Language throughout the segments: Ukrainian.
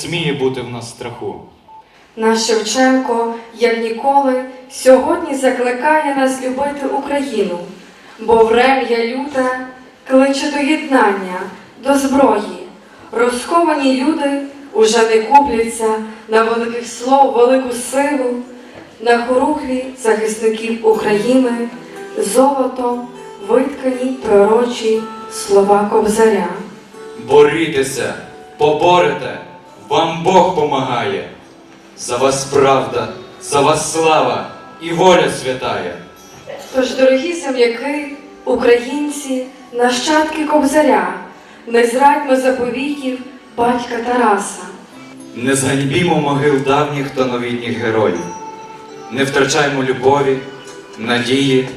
сміє бути в нас страху. Наш Шевченко, як ніколи, сьогодні закликає нас любити Україну, бо врем'я люте кличе до єднання, до зброї. Розковані люди уже не купляться на великих слов велику силу, на хоругві захисників України, золотом виткані пророчі слова Кобзаря. Борітеся, поборете, вам Бог помагає. За вас правда, за вас слава і воля святая. Тож, дорогі земляки, українці, нащадки Кобзаря, не зрадьмо заповітів батька Тараса. Не зганьбімо могил давніх та новітніх героїв. Не втрачаймо любові, надії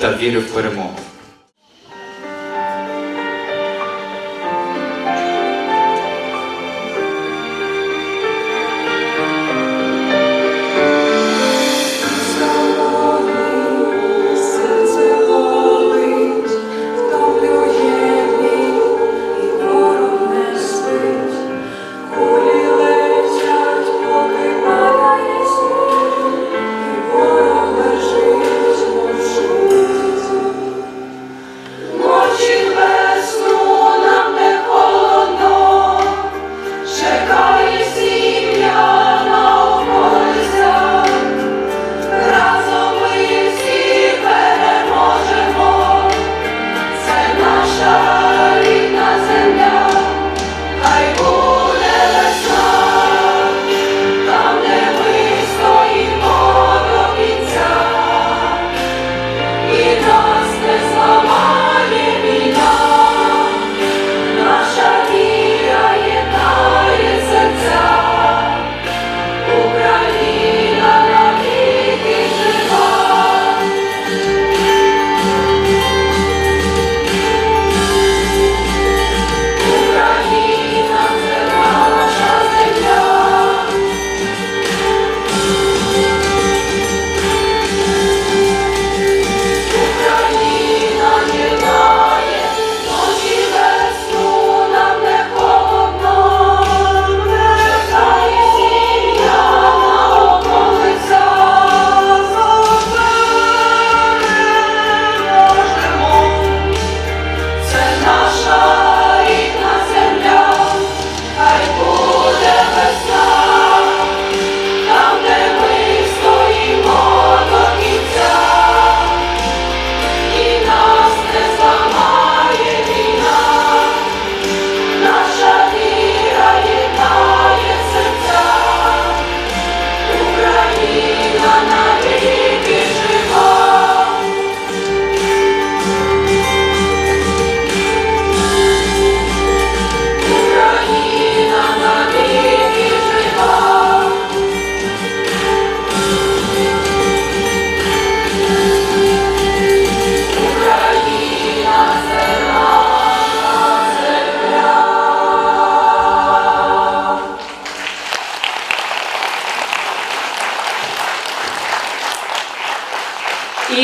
та віри в перемогу.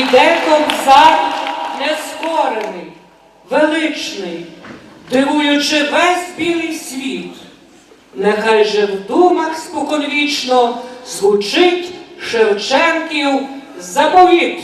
Іде кобзар нескорений, величний, дивуючи весь білий світ. Нехай же в думах споконвічно звучить Шевченків заповіт.